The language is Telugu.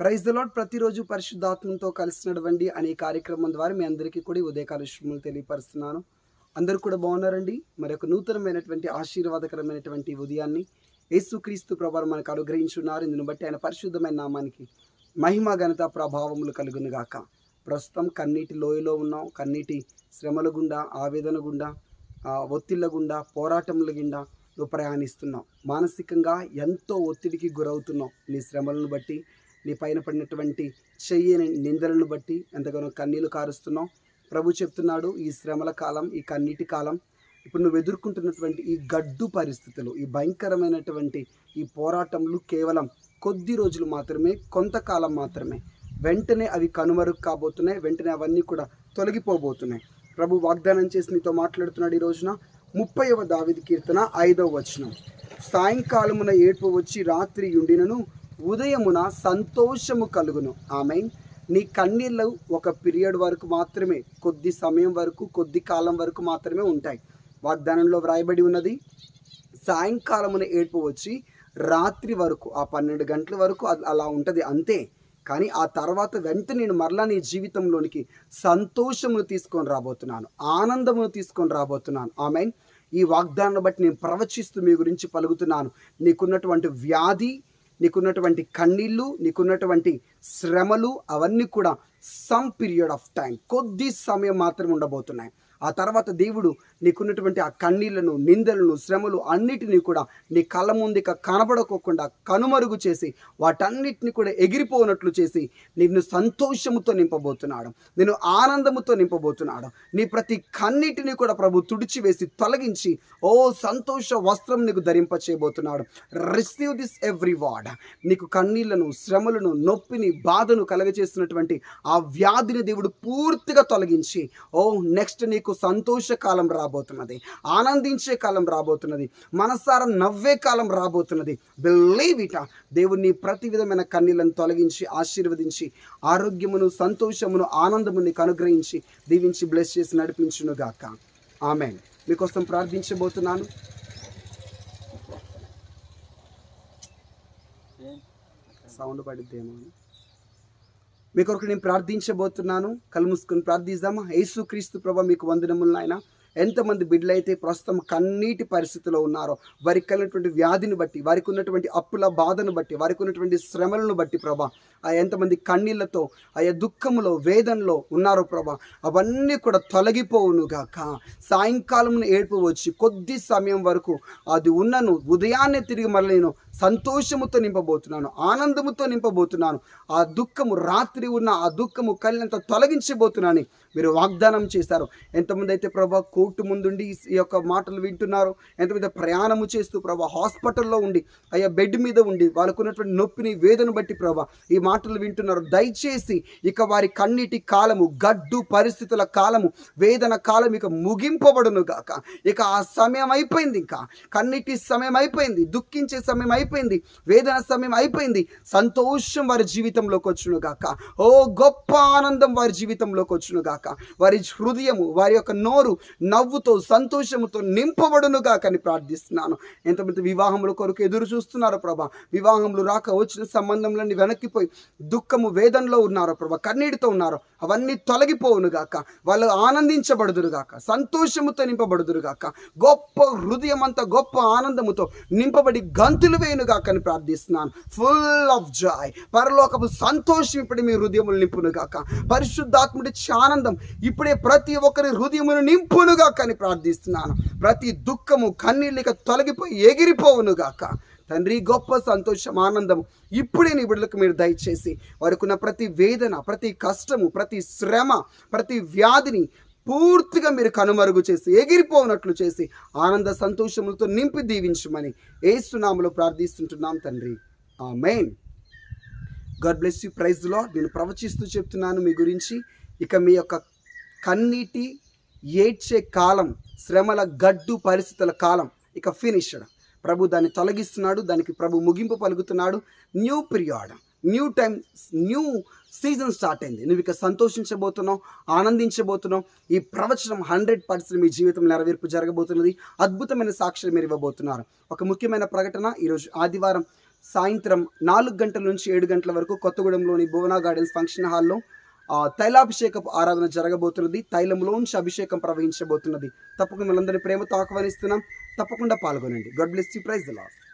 ప్రైజ్ ద లాడ్ ప్రతిరోజు పరిశుద్ధాత్మతో కలిసినటువంటి అనే కార్యక్రమం ద్వారా మీ అందరికీ కూడా ఉదయకాల శుభములు తెలియపరుస్తున్నాను. అందరూ కూడా బాగున్నారండి? మరి ఒక నూతనమైనటువంటి ఆశీర్వాదకరమైనటువంటి ఉదయాన్ని యేసుక్రీస్తు ప్రభావం మనకు అనుగ్రహించున్నారు. ఇందును బట్టి ఆయన పరిశుద్ధమైన నామానికి మహిమ ఘనత ప్రభావములు కలుగును గాక. ప్రస్తుతం కన్నీటి లోయలో ఉన్నాం. కన్నీటి శ్రమల గుండా ఆవేదన గుండా ఒత్తిళ్ళ గుండా పోరాటముల గుండా నువ్వు ప్రయాణిస్తున్నావు. మానసికంగా ఎంతో ఒత్తిడికి గురవుతున్నావు. నీ శ్రమలను బట్టి నీ పైన పడినటువంటి చెయ్యని నిందలను బట్టి ఎంతగానో కన్నీళ్ళు కారుస్తున్నావు. ప్రభు చెప్తున్నాడు ఈ శ్రమల కాలం ఈ కన్నీటి కాలం ఇప్పుడు నువ్వు ఎదుర్కొంటున్నటువంటి ఈ గడ్డు పరిస్థితులు ఈ భయంకరమైనటువంటి ఈ పోరాటములు కేవలం కొద్ది రోజులు మాత్రమే కొంతకాలం మాత్రమే. వెంటనే అవి కనుమరుగు కాబోతున్నాయి వెంటనే అవన్నీ కూడా తొలగిపోబోతున్నాయి. ప్రభు వాగ్దానం చేసి నీతో మాట్లాడుతున్నాడు ఈ రోజున. ముప్పైవ దావిది కీర్తన ఐదవ వచనం. సాయంకాలమున ఏడ్పు వచ్చి రాత్రి ఉండినను ఉదయమున సంతోషము కలుగును. ఆమె నీ కన్నీళ్ళు ఒక పీరియడ్ వరకు మాత్రమే కొద్ది సమయం వరకు కొద్ది కాలం వరకు మాత్రమే ఉంటాయి. వాగ్దానంలో వ్రాయబడి ఉన్నది సాయంకాలమున ఏడ్పు వచ్చి రాత్రి వరకు ఆ పన్నెండు గంటల వరకు అలా ఉంటుంది అంతే. కానీ ఆ తర్వాత వెంటనే నేను మరలా నీ జీవితంలోనికి సంతోషమును తీసుకొని రాబోతున్నాను ఆనందమును తీసుకొని రాబోతున్నాను. ఆమె ఈ వాగ్దానాన్ని బట్టి నేను ప్రవచిస్తూ మీ గురించి పలుకుతున్నాను. నీకున్నటువంటి వ్యాధి నీకున్నటువంటి కన్నీళ్ళు నీకున్నటువంటి శ్రమలు అవన్నీ కూడా సమ్ పీరియడ్ ఆఫ్ టైం కొద్ది సమయం మాత్రం ఉండబోతున్నాయి. ఆ తర్వాత దేవుడు నీకున్నటువంటి ఆ కన్నీళ్ళను నిందలను శ్రమలు అన్నిటినీ కూడా నీ కళ్ళ ముందుక కనబడకోకుండా కనుమరుగు చేసి వాటన్నిటిని కూడా ఎగిరిపోనట్లు చేసి నిన్ను సంతోషముతో నింపబోతున్నాడు. నేను ఆనందముతో నింపబోతున్నాడు. నీ ప్రతి కన్నిటిని కూడా ప్రభు తుడిచివేసి తొలగించి ఓ సంతోష వస్త్రం నీకు ధరింప చేయబోతున్నాడు రిసీవ్ దిస్ ఎవ్రీ వార్డ్ నీకు కన్నీళ్ళను శ్రమలను నొప్పిని బాధను కలగచేస్తున్నటువంటి ఆ వ్యాధిని దేవుడు పూర్తిగా తొలగించి ఓ నెక్స్ట్ నీకు సంతోష కాలం రాబోతున్నది. ఆనందించే కాలం రాబోతున్నది. మనసారా నవ్వే కాలం రాబోతున్నది. బిలీవ్ ఇట దేవుని ప్రతి విధమైన కన్నీలను తొలగించి ఆశీర్వదించి ఆరోగ్యమును సంతోషమును ఆనందముని కనుగ్రహించి అనుగ్రహించి దీవించి బ్లెస్ చేసి నడిపించును గాక ఆమె మీకోసం ప్రార్థించబోతున్నాను. సౌండ్ పడిద్దేమో అని. మీ కొరకు నేను ప్రార్థించబోతున్నాను. కలుముసుకుని మూసుకొని ప్రార్థిద్దామా? యేసుక్రీస్తు ప్రభ మీకు వందనములు నాయన. ఎంతమంది బిడ్డలైతే ప్రస్తుతం కన్నీటి పరిస్థితిలో ఉన్నారో వారికి కలిగినటువంటి వ్యాధిని బట్టి వారికి ఉన్నటువంటి అప్పుల బాధను బట్టి వారికి ఉన్నటువంటి శ్రమలను బట్టి ప్రభా ఆ ఎంతమంది కన్నీళ్ళతో ఆయా దుఃఖములో వేదనలో ఉన్నారో ప్రభా అవన్నీ కూడా తొలగిపోవును గాక సాయంకాలం ఏడుపు వచ్చి కొద్ది సమయం వరకు అది ఉన్నను ఉదయాన్నే తిరిగి మరల నేను సంతోషముతో నింపబోతున్నాను ఆనందముతో నింపబోతున్నాను ఆ దుఃఖము రాత్రి ఉన్న ఆ దుఃఖము కలినంత తొలగించబోతున్నాను మీరు వాగ్దానం చేశారు. ఎంతమంది అయితే ప్రభా కోర్టు ముందుండి ఈ- యొక్క మాటలు వింటున్నారు. ఎంతమంది ప్రయాణము చేస్తూ ప్రభా హాస్పిటల్లో ఉండి అయ్యా బెడ్ మీద ఉండి వాళ్ళకు ఉన్నటువంటి నొప్పిని వేదన బట్టి ప్రభా ఈ మాటలు వింటున్నారు. దయచేసి ఇక వారి కన్నీటి కాలము గడ్డు పరిస్థితుల కాలము వేదన కాలం ఇక ముగింపబడును గాక. ఇక ఆ సమయం అయిపోయింది ఇంకా. కన్నీటి సమయం అయిపోయింది దుఃఖించే సమయం అయిపోయింది వేదన సమయం అయిపోయింది. సంతోషం వారి జీవితంలోకి వచ్చును గాక. ఓ గొప్ప ఆనందం వారి జీవితంలోకి వచ్చును గాక. వారి హృదయము వారి యొక్క నోరు నవ్వుతో సంతోషముతో నింపబడునుగా అని ప్రార్థిస్తున్నాను. ఎంతమంది వివాహముల కొరకు ఎదురు చూస్తున్నారో ప్రభా. వివాహములు రాక వచ్చిన సంబంధంలన్నీ వెనక్కిపోయి దుఃఖము వేదనలో ఉన్నారో ప్రభా. కన్నీటితో ఉన్నారో. అవన్నీ తొలగిపోవును గాక వాళ్ళు ఆనందించబడుదురుగాక. సంతోషముతో నింపబడుదురుగాక. గొప్ప హృదయం అంతా గొప్ప ఆనందముతో నింపబడి గంతులు వేయునుగాక అని ప్రార్థిస్తున్నాను. ఫుల్ ఆఫ్ జాయ్ పరలోకపు సంతోషం ఇప్పుడు మీ హృదయములు నింపునుగాక. పరిశుద్ధాత్ముడి ఆనందం ఇప్పుడే ప్రతి ఒక్కరి హృదయమును నింపునుగా గాకని ప్రార్థిస్తున్నాను. ప్రతి దుఃఖము కన్నీళ్ళిక తొలగిపోయి ఎగిరిపోవును గాక తండ్రి గొప్ప సంతోషం ఆనందం ఇప్పుడే నీ బిడ్డలకు మీరు దయచేసి వారికున్న ప్రతి వేదన ప్రతి కష్టము ప్రతి శ్రమ ప్రతి వ్యాధిని పూర్తిగా మీరు కనుమరుగు చేసి ఎగిరిపోనట్లు చేసి ఆనంద సంతోషములతో నింపి దీవించమని ఏసునామలో ప్రార్థిస్తుంటున్నాం తండ్రి. ఆ మెయిన్ గాడ్ బ్లెస్ యూ ప్రైజ్లో నేను ప్రవచిస్తూ చెప్తున్నాను మీ గురించి. ఇక మీ యొక్క కన్నీటి ఏడ్చే కాలం శ్రమల గడ్డు పరిస్థితుల కాలం. ఇక ఫినిష్డ్ ప్రభు దాన్ని తొలగిస్తున్నాడు దానికి ప్రభు ముగింపు పలుకుతున్నాడు. New period new time new season start అయింది. నువ్వు ఇక సంతోషించబోతున్నావు ఆనందించబోతున్నావు. ఈ ప్రవచనం హండ్రెడ్ పర్సెంట్ మీ జీవితం నెరవేర్పు జరగబోతున్నది. అద్భుతమైన సాక్షులు మీరు ఇవ్వబోతున్నారు. ఒక ముఖ్యమైన ప్రకటన ఈరోజు ఆదివారం సాయంత్రం నాలుగు గంటల నుంచి ఏడు గంటల వరకు కొత్తగూడెంలోని భువనా గార్డెన్స్ ఫంక్షన్ హాల్లో తైలాభిషేకపు ఆరాధన జరగబోతున్నది. తైలంలోంచి అభిషేకం ప్రవహించబోతున్నది. తప్పకుండా మనందరినీ ప్రేమతో ఆహ్వానిస్తున్నాం. తప్పకుండా పాల్గొనండి. God bless you praise the last